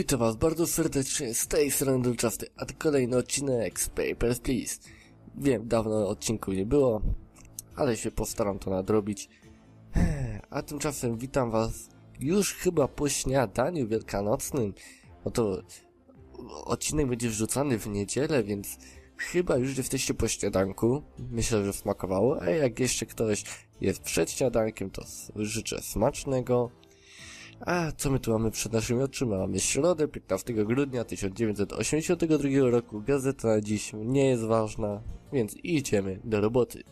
Witam was bardzo serdecznie z tej strony Dolczasty, a to kolejny odcinek z Papers, Please. Wiem, dawno odcinku nie było, ale się postaram to nadrobić. A tymczasem witam was już chyba po śniadaniu wielkanocnym. Oto odcinek będzie wrzucany w niedzielę, więc chyba już jesteście po śniadanku. Myślę, że smakowało, a jak jeszcze ktoś jest przed śniadankiem, to życzę smacznego. A co my tu mamy przed naszymi oczyma? Mamy środę, 15 grudnia 1982 roku. Gazeta na dziś nie jest ważna, więc idziemy do roboty.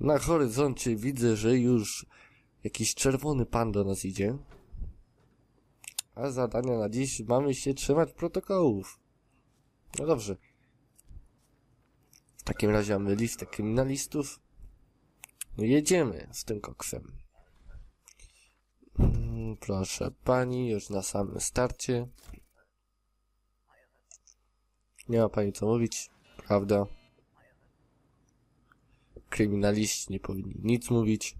Na horyzoncie widzę, że już jakiś czerwony pan do nas idzie. A zadania na dziś mamy się trzymać protokołów. No dobrze. W takim razie mamy listę kryminalistów. No jedziemy z tym koksem. Mm, Proszę pani, już na samym starcie. Nie ma pani co mówić, prawda? Kryminaliści nie powinni nic mówić.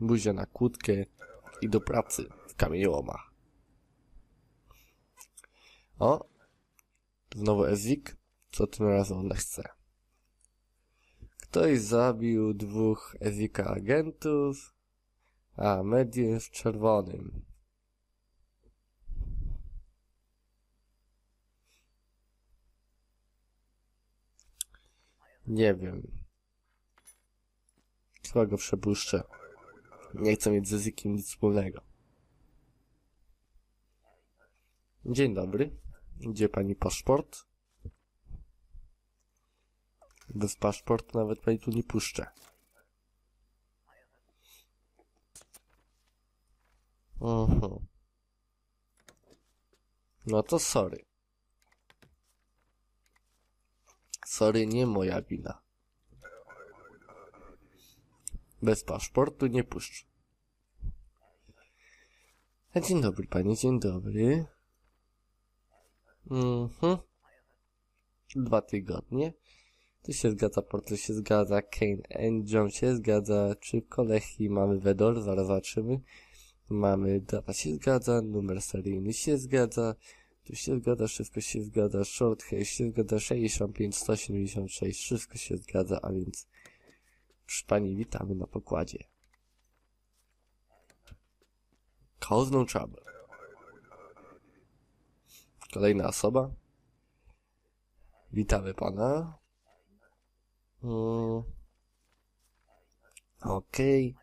Buzia na kłódkę i do pracy w kamieniołomach. O! Znowu Ezik. Co tym razem on chce? Ktoś zabił dwóch Ezika agentów, a medium w czerwonym. Nie wiem. Chyba go przepuszczę. Nie chcę mieć z Ezikiem nic wspólnego. Dzień dobry. Gdzie pani paszport? Bez paszportu nawet pani tu nie puszczę. Mhm. No to sorry. Sorry, nie moja wina. Bez paszportu nie puszczę. Dzień dobry, panie, dzień dobry. Mhm. Dwa tygodnie. Tu się zgadza, Porto się zgadza, Kane and John się zgadza, czy Kolechi mamy Wedor, zaraz zobaczymy. Mamy data się zgadza, numer seryjny się zgadza, tu się zgadza, wszystko się zgadza, short hair się zgadza, 65, 176, wszystko się zgadza, a więc przy pani witamy na pokładzie. Cause no trouble. Kolejna osoba. Witamy pana. Mm. Okej.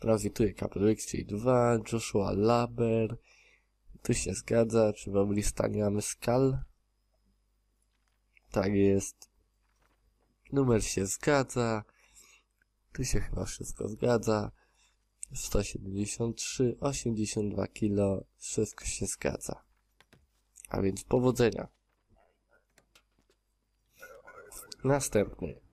Teraz wituje Capelix, czyli 2, Joshua Laber. Tu się zgadza, czy w listanie mamy skal? Tak jest. Numer się zgadza. Tu się chyba wszystko zgadza. 173, 82 kilo, wszystko się zgadza. A więc powodzenia. Następny.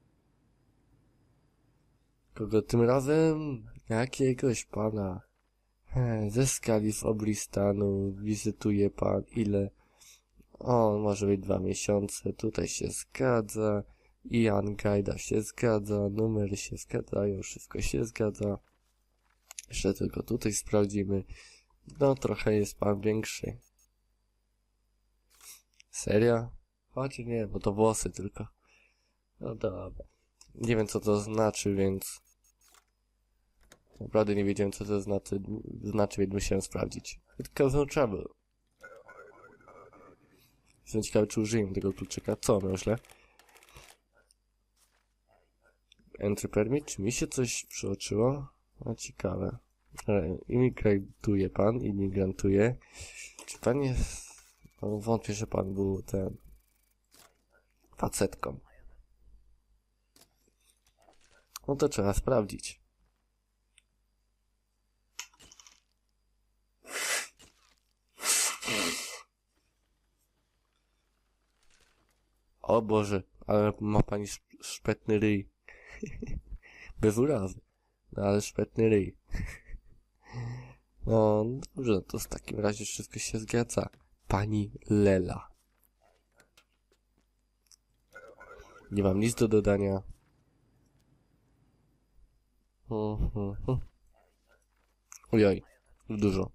Kogo tym razem? Jakiegoś pana. He, ze skali z Obristanu wizytuje pan ile? O, może być dwa miesiące. Tutaj się zgadza. Ian Gajda się zgadza. Numery się zgadzają. Wszystko się zgadza. Jeszcze tylko tutaj sprawdzimy. No, trochę jest pan większy. Serio? Choć nie, bo to włosy tylko. No dobra. Nie wiem co to znaczy, więc... Naprawdę nie wiedziałem co to znaczy, znaczy więc musiałem sprawdzić. It cause no trouble. Jestem ciekawy, czy użyję tego kluczyka. Co myślę? Entry permit? Czy mi się coś przeoczyło? No ciekawe. E, Imigrantuje pan, imigrantuje. Czy pan jest... No, wątpię, że pan był ten... Facetką. No to trzeba sprawdzić. O Boże, ale ma pani szp- szpetny ryj. Bez urazy. No ale szpetny ryj. No dobrze, to w takim razie wszystko się zgadza. Pani Lela. Nie mam nic do dodania. Ojoj, Dużo.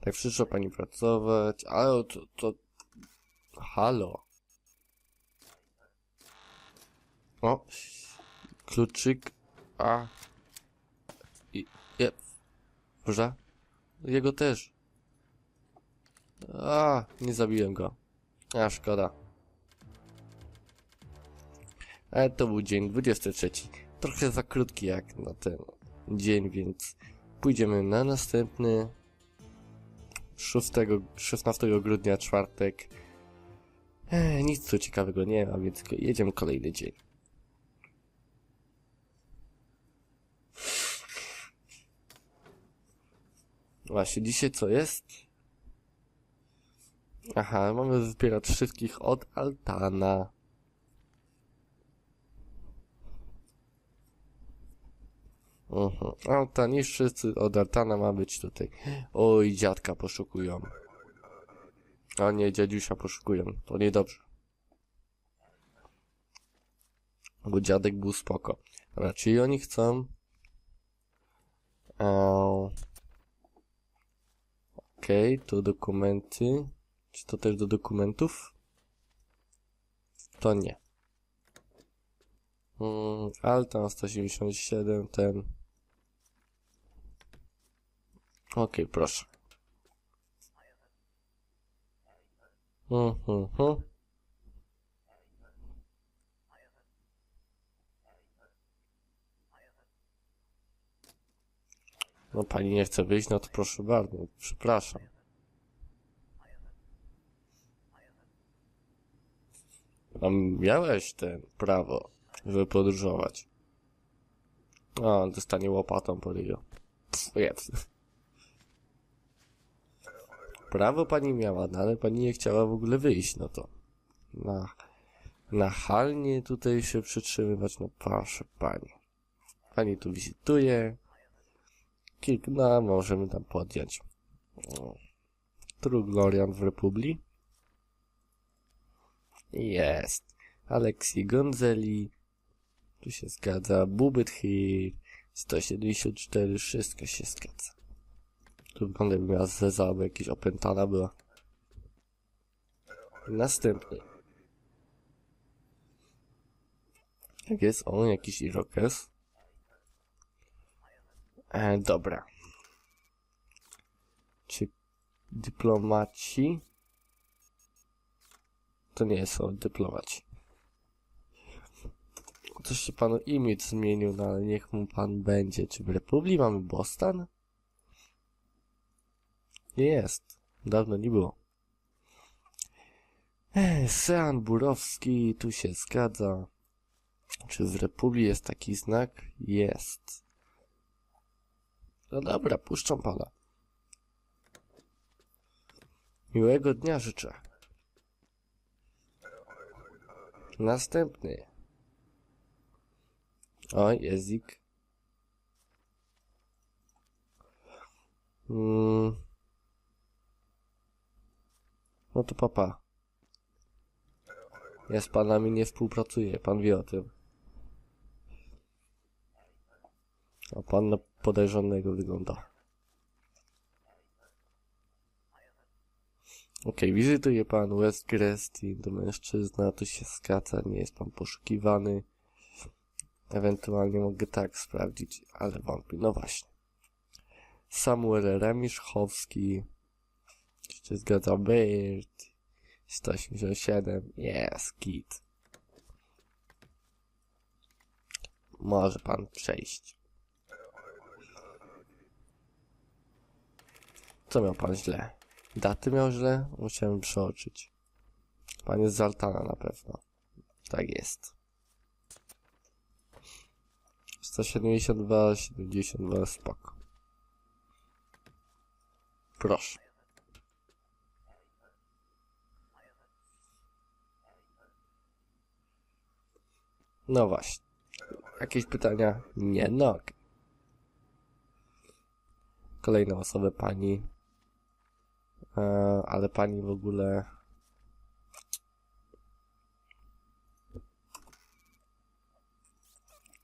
Tak przyszła pani pracować, ale to, to... Halo. O. Kluczyk. A. I... Je. Dobrze? Jego też. A, nie zabiłem go. A, szkoda. Ale to był dzień 23. Trochę za krótki jak na ten dzień, więc pójdziemy na następny 6, 16 grudnia, czwartek. Eee, nic tu ciekawego nie ma, więc jedziemy kolejny dzień. Właśnie, dzisiaj co jest? Aha, mamy zbierać wszystkich od Altana. Mhm. Altan i wszyscy od Altana ma być tutaj. Oj, dziadka poszukują. A nie, dziadziusia poszukują. To niedobrze. Bo dziadek był spoko. Czyli oni chcą... Eee... Okej, to dokumenty. Czy to też do dokumentów? To nie. Mm, Altan 177, ten. Okej, okay, proszę. Mhm, mhm. No pani nie chce wyjść, no to proszę bardzo, przepraszam. A miałeś ten prawo, żeby podróżować. A, dostanie łopatą po ryju. Pff, Prawo pani miała, no ale pani nie chciała w ogóle wyjść, no to. Na, nachalnie tutaj się przytrzymywać, no proszę pani. Pani tu wizytuje. Kilk, no możemy tam podjąć. True Glorian w Republii. Jest. Alexi Gonzeli. Tu się zgadza. Bubyt Hill. 174. Wszystko się zgadza. Tu wygląda jakby miała zeza, albo jakieś opętana była. Następny. Jak jest? On jakiś irokes. E, dobra. Czy dyplomaci? To nie są dyplomaci. Coś się panu imię zmienił, no ale niech mu pan będzie. Czy w Republii mamy Boston? Nie jest. Dawno nie było. Ech, Sean Burowski, tu się zgadza. Czy w Republii jest taki znak? Jest. No dobra, puszczam pana. Miłego dnia życzę. Następny. O, jezik. Mm. No to papa. Ja z panami nie współpracuję, pan wie o tym. A pan na podejrzanego wygląda. Okay, wizytuje pan West Grestin, to mężczyzna, to się zgadza, nie jest pan poszukiwany. Ewentualnie mogę tak sprawdzić, ale wątpię. No właśnie. Samuel Remiszchowski. Się zgadza? Bird. 187. Jest, kit. Może pan przejść. Co miał pan źle? Daty miał źle? Musiałem przeoczyć. Pan jest z Altana na pewno. Tak jest. 172, 72, spoko. Proszę. No właśnie. Jakieś pytania? Nie, no okay. Kolejna osoba, pani. E, ale pani w ogóle...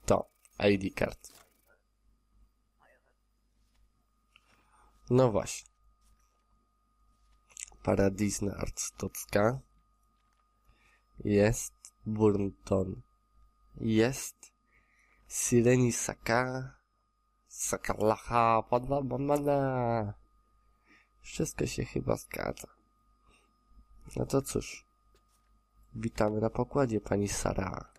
To. ID card. No właśnie. Paradisna Arctocka. Jest Burnton. Jest Sireni Saka. Sakalacha. Padabamana. Wszystko się chyba zgadza. No to cóż. Witamy na pokładzie, pani Sara.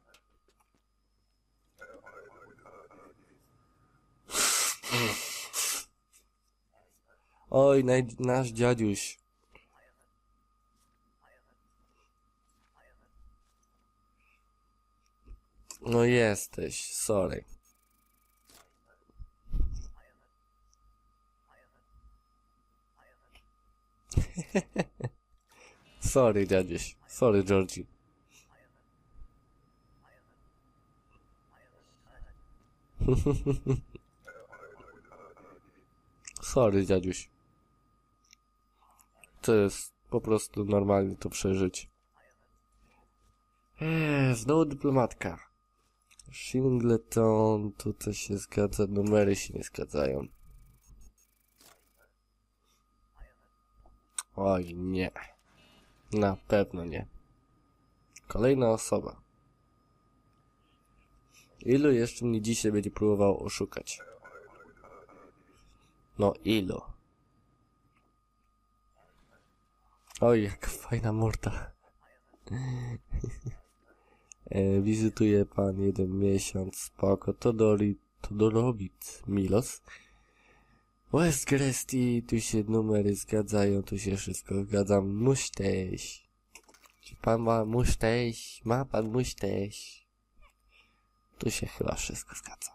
Oj, naj, nasz dziaduś. No jesteś, sorry. sorry, dziaduś. Sorry, Georgie. Sorry, dziaduś. To jest po prostu normalnie to przeżyć. Eee, znowu dyplomatka. Shingleton, tutaj się zgadza, numery się nie zgadzają. Oj, nie. Na pewno nie. Kolejna osoba. Ilu jeszcze mnie dzisiaj będzie próbował oszukać? No ilu? Oj, jaka fajna morda. e, wizytuje pan jeden miesiąc, spoko. Todori, Todorowicz, Milos. West Gresty, tu się numery zgadzają, tu się wszystko zgadza. Muszteś. Czy pan ma muszteś? Ma pan muszteś? Tu się chyba wszystko zgadza.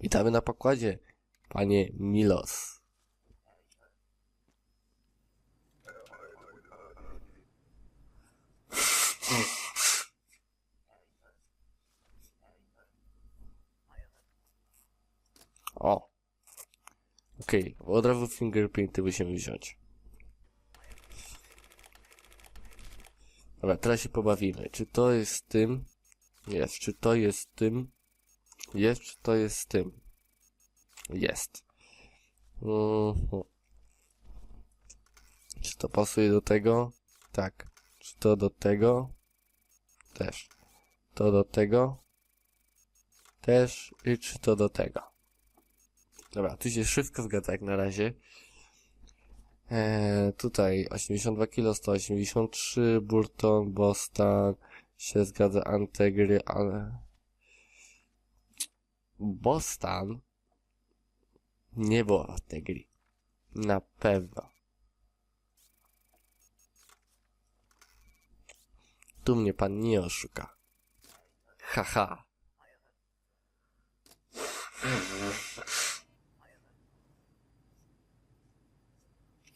Witamy na pokładzie, panie Milos. O. Okej, od razu fingerprinty musimy wziąć. Dobra, teraz się pobawimy. Czy to jest tym? Jest. Czy to jest tym? Jest. Czy to jest tym? Jest. Mhm. Czy to pasuje do tego? Tak. Czy to do tego? Też. To do tego? Też. I czy to do tego? Dobra, tu się wszystko zgadza jak na razie. Eee, tutaj 82 kg, 183, Burton, Boston, się zgadza, Antegry, ale... Boston nie było Antegry. Na pewno. Tu mnie pan nie oszuka. Haha.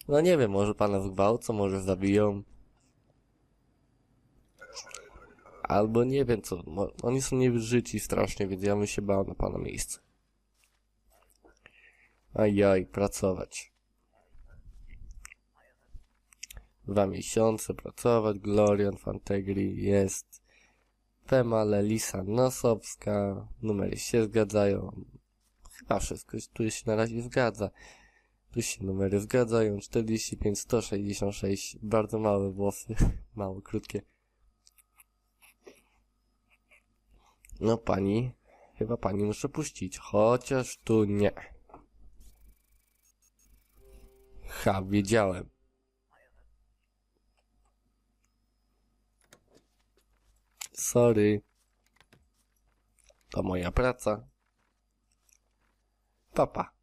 No nie wiem, może pana zgwałcą, może zabiją. Albo nie wiem co, oni są niewyżyci strasznie, więc ja bym się bał na pana miejsce. Ajaj, pracować. Dwa miesiące pracować, Glorian Fantegri jest. Pema Lelisa Nosowska, numery się zgadzają. Chyba wszystko tu się na razie zgadza. Tu się numery zgadzają. 45, 166. Bardzo małe włosy. Mało krótkie. No pani. Chyba pani muszę puścić. Chociaż tu nie. Ha, wiedziałem. Sorry. To moja praca. Papa.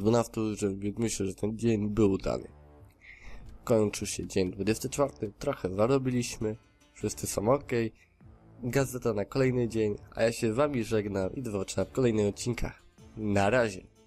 12, że myślę, że ten dzień był udany. Kończy się dzień 24, trochę zarobiliśmy, wszyscy są ok. Gazeta na kolejny dzień, a ja się z wami żegnam i do zobaczenia w kolejnych odcinkach. Na razie.